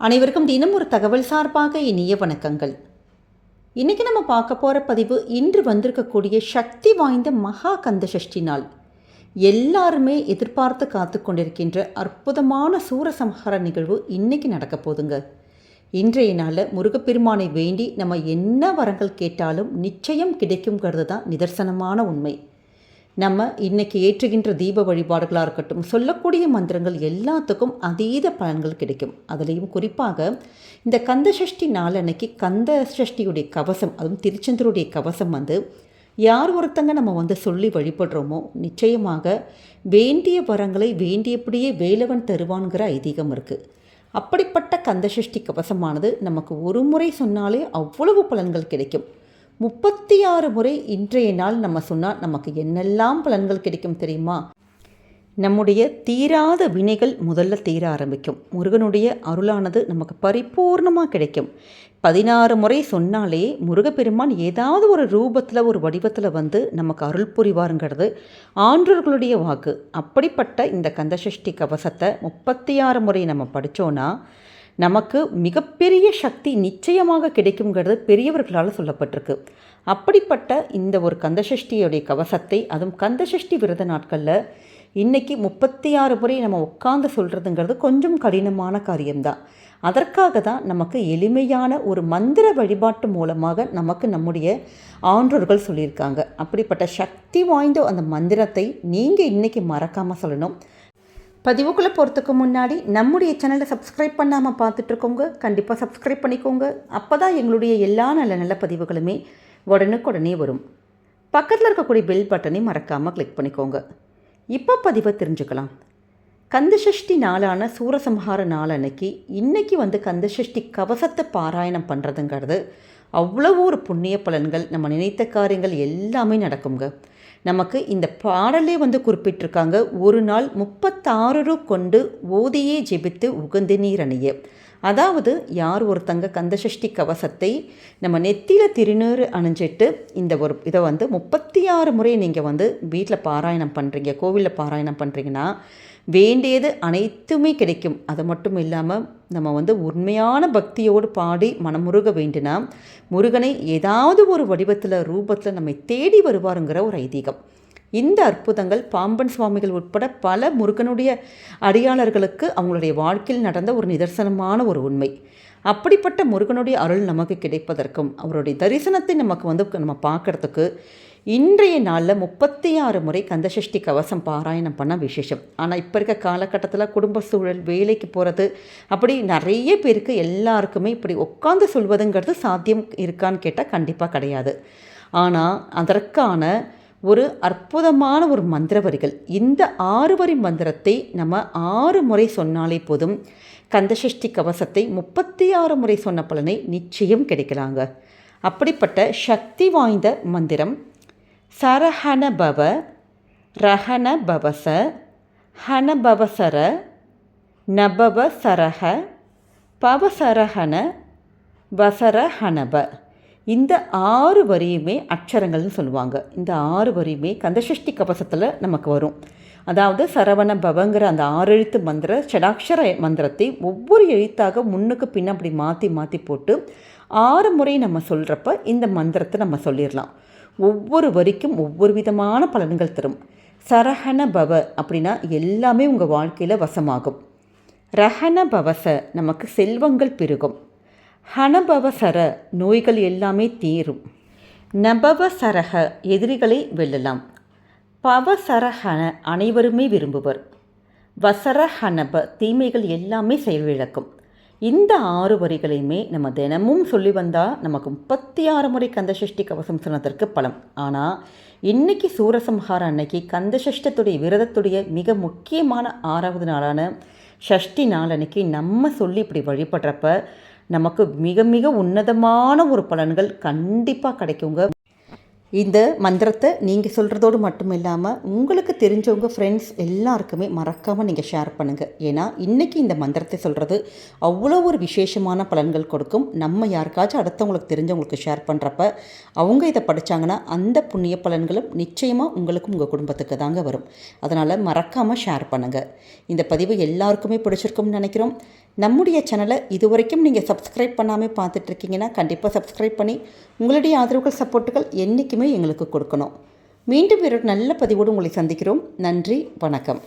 அனைவருக்கும் தினம் ஒரு தகவல் சார்பாக இனிய வணக்கங்கள். இன்றைக்கி நம்ம பார்க்க போகிற பதிவு இன்று வந்திருக்கக்கூடிய சக்தி வாய்ந்த மகா கந்த சஷ்டி நாள். எல்லாருமே எதிர்பார்த்து காத்து கொண்டிருக்கின்ற அற்புதமான சூரசம்ஹார நிகழ்வு இன்றைக்கி நடக்க போதுங்க. இன்றைய நாளில் முருகப்பெருமானை வேண்டி நம்ம என்ன வரங்கள் கேட்டாலும் நிச்சயம் கிடைக்குங்கிறது தான் நிதர்சனமான உண்மை. நம்ம இன்னைக்கு ஏற்றுகின்ற தீப வழிபாடுகளாக இருக்கட்டும் சொல்லக்கூடிய மந்திரங்கள் எல்லாத்துக்கும் அதீத பலன்கள் கிடைக்கும். அதுலேயும் குறிப்பாக இந்த கந்த சஷ்டி நாளன்னைக்கு கந்த சஷ்டியுடைய கவசம் அதுவும் திருச்செந்தூருடைய கவசம் வந்து யார் ஒருத்தங்க நம்ம வந்து சொல்லி வழிபடுறோமோ நிச்சயமாக வேண்டிய வரங்களை வேண்டியபடியே வேலவன் தருவான்கிற ஐதீகம் இருக்குது அப்படிப்பட்ட கந்தசஷ்டி கவசமானது நமக்கு ஒரு முறை சொன்னாலே அவ்வளவு பலன்கள் கிடைக்கும். முப்பத்தி ஆறு முறை இன்றைய நாள் நம்ம சொன்னால் நமக்கு என்னெல்லாம் பலன்கள் கிடைக்கும் தெரியுமா? நம்முடைய தீராத வினைகள் முதல்ல தீர ஆரம்பிக்கும். முருகனுடைய அருளானது நமக்கு பரிபூர்ணமாக கிடைக்கும். பதினாறு முறை சொன்னாலே முருகப்பெருமான் ஏதாவது ஒரு ரூபத்தில் ஒரு வடிவத்தில் வந்து நமக்கு அருள் புரிவாருங்கிறது ஆன்றோர்களுடைய வாக்கு. அப்படிப்பட்ட இந்த கந்தசஷ்டி கவசத்தை முப்பத்தி ஆறு முறை நம்ம படித்தோன்னா நமக்கு மிகப்பெரிய சக்தி நிச்சயமாக கிடைக்குங்கிறது பெரியவர்களால் சொல்லப்பட்டிருக்கு. அப்படிப்பட்ட இந்த ஒரு கந்தசஷ்டியுடைய கவசத்தை அதுவும் கந்தசஷ்டி விரத நாட்களில் இன்றைக்கி முப்பத்தி ஆறு முறை நம்ம உட்காந்து சொல்கிறதுங்கிறது கொஞ்சம் கடினமான காரியம்தான். அதற்காக தான் நமக்கு எளிமையான ஒரு மந்திர வழிபாட்டு மூலமாக நமக்கு நம்முடைய ஆன்றோர்கள் சொல்லியிருக்காங்க. அப்படிப்பட்ட சக்தி வாய்ந்த அந்த மந்திரத்தை நீங்கள் இன்றைக்கி மறக்காமல் சொல்லணும். பதிவுக்குள்ளே போகிறதுக்கு முன்னாடி நம்முடைய சேனலை சப்ஸ்கிரைப் பண்ணாமல் பார்த்துட்ருக்கோங்க கண்டிப்பாக சப்ஸ்கிரைப் பண்ணிக்கோங்க. அப்போ தான் எங்களுடைய எல்லா நல்ல நல்ல பதிவுகளுமே உடனுக்குடனே வரும். பக்கத்தில் இருக்கக்கூடிய பெல் பட்டனை மறக்காமல் கிளிக் பண்ணிக்கோங்க. இப்போ பதிவை தெரிஞ்சுக்கலாம். கந்தசஷ்டி நாளான சூரசம்ஹார நாள் அன்னைக்கு இன்றைக்கி வந்து கந்தசஷ்டி கவசத்தை பாராயணம் பண்ணுறதுங்கிறது அவ்வளவு ஒரு புண்ணிய பலன்கள் நம்ம நினைத்த காரியங்கள் எல்லாமே நடக்குங்க நமக்கு இந்த பாடலே வந்து குறிப்பிட்டிருக்காங்க. ஒரு நாள் முப்பத்தாறு கொண்டு ஓதியே ஜெபித்து உகந்து நீர் அணிய. அதாவது யார் ஒருத்தங்க கந்தசஷ்டி கவசத்தை நம்ம நெத்தியில் திருநீறு அணிஞ்சிட்டு இந்த ஒரு இதை வந்து முப்பத்தி ஆறு முறை நீங்கள் வந்து வீட்டில் பாராயணம் பண்ணுறீங்க கோவிலில் பாராயணம் பண்ணுறீங்கன்னா வேண்டியது அனைத்துமே கிடைக்கும். அது மட்டும் இல்லாமல் நம்ம வந்து உண்மையான பக்தியோடு பாடி மனமுருக வேண்டினா முருகனை ஏதாவது ஒரு வடிவத்தில் ரூபத்தில் நம்மை தேடி வருவாருங்கிற ஒரு ஐதீகம். இந்த அற்புதங்கள் பாம்பன் சுவாமிகள் உட்பட பல முருகனுடைய அடியாளர்களுக்கு அவங்களுடைய வாழ்க்கையில் நடந்த ஒரு நிதர்சனமான ஒரு உண்மை. அப்படிப்பட்ட முருகனுடைய அருள் நமக்கு கிடைப்பதற்கும் அவருடைய தரிசனத்தை நமக்கு வந்து நம்ம பார்க்குறதுக்கு இன்றைய நாளில் முப்பத்தி ஆறு முறை கந்தசஷ்டி கவசம் பாராயணம் பண்ண விசேஷம். ஆனால் இப்போ இருக்க காலகட்டத்தில் குடும்ப சூழல் வேலைக்கு போகிறது அப்படி நிறைய பேருக்கு எல்லாருக்குமே இப்படி உட்காந்து சொல்வதுங்கிறது சாத்தியம் இருக்கான்னு கேட்டால் கண்டிப்பாக கிடையாது. ஆனால் அதற்கான ஒரு அற்புதமான ஒரு மந்திர வரிகள் இந்த ஆறு வரி மந்திரத்தை நம்ம ஆறு முறை சொன்னாலே போதும் கந்தசஷ்டி கவசத்தை முப்பத்தி ஆறு முறை சொன்ன பலனை நிச்சயம் கிடைக்கலாங்க. அப்படிப்பட்ட சக்தி வாய்ந்த மந்திரம் சரஹணபவ ரஹன பவச ஹனபவசர நபவ சரஹ பவசரஹன வசர ஹனப இந்த ஆறு வரியுமே அக்ஷரங்கள்னு சொல்லுவாங்க. இந்த ஆறு வரியுமே கந்தசஷ்டி கவசத்தில் நமக்கு வரும். அதாவது சரவண பவங்கிற அந்த ஆறு எழுத்து மந்திர ஷடாட்சர மந்திரத்தை ஒவ்வொரு எழுத்தாக முன்னுக்கு பின்ன அப்படி மாற்றி மாற்றி போட்டு ஆறு முறை நம்ம சொல்கிறப்ப இந்த மந்திரத்தை நம்ம சொல்லிடலாம். ஒவ்வொரு வரிக்கும் ஒவ்வொரு விதமான பலன்கள் தரும். சரஹன பவ அப்படின்னா எல்லாமே உங்கள் வாழ்க்கையில் வசமாகும். ரஹன பவச நமக்கு செல்வங்கள் பெருகும். ஹனபவசர நோய்கள் எல்லாமே தீரும். நபவசரக எதிரிகளை வெல்லலாம். பவசரஹன அனைவருமே விரும்புவர். வசரஹனப தீமைகள் எல்லாமே செயலிழக்கும் இந்த ஆறு வரிகளையுமே நம்ம தினமும் சொல்லி வந்தால் நமக்கு முப்பத்தி ஆறு முறை கந்தசஷ்டி கவசம் சொன்னதற்கு பலம். ஆனால் இன்னைக்கு சூரசம்ஹாரம் அன்னைக்கு கந்தசஷ்டத்துடைய விரதத்துடைய மிக முக்கியமான ஆறாவது நாளான ஷஷ்டி நாள் அன்னைக்கு நம்ம சொல்லி இப்படி வழிபடுறப்ப நமக்கு மிக மிக உன்னதமான ஒரு பலன்கள் கண்டிப்பாக கிடைக்குங்க. இந்த மந்திரத்தை நீங்கள் சொல்கிறதோடு மட்டும் இல்லாமல் உங்களுக்கு தெரிஞ்சவங்க ஃப்ரெண்ட்ஸ் எல்லாருக்குமே மறக்காமல் நீங்கள் ஷேர் பண்ணுங்கள் ஏன்னா இன்றைக்கி இந்த மந்திரத்தை சொல்கிறது அவ்வளோ ஒரு விசேஷமான பலன்கள் கொடுக்கும். நம்ம யாருக்காச்சும் அடுத்தவங்களுக்கு தெரிஞ்சவங்களுக்கு ஷேர் பண்ணுறப்ப அவங்க இதை படித்தாங்கன்னா அந்த புண்ணிய பலன்களும் நிச்சயமாக உங்களுக்கும் உங்கள் குடும்பத்துக்கு தாங்க வரும். அதனால் மறக்காமல் ஷேர் பண்ணுங்கள் இந்த பதிவு எல்லாருக்குமே பிடிச்சிருக்கும்னு நினைக்கிறோம். நம்முடைய சேனலை இது வரைக்கும் நீங்கள் சப்ஸ்கிரைப் பண்ணாமல் பார்த்துட்ருக்கீங்கன்னா கண்டிப்பாக சப்ஸ்கிரைப் பண்ணி உங்களுடைய ஆதரவுகள் சப்போர்ட்டுகள் என்றைக்குமே எங்களுக்கு கொடுக்கணும். மீண்டும் வேறொரு நல்ல பதிவோடு உங்களை சந்திக்கிறோம். நன்றி வணக்கம்.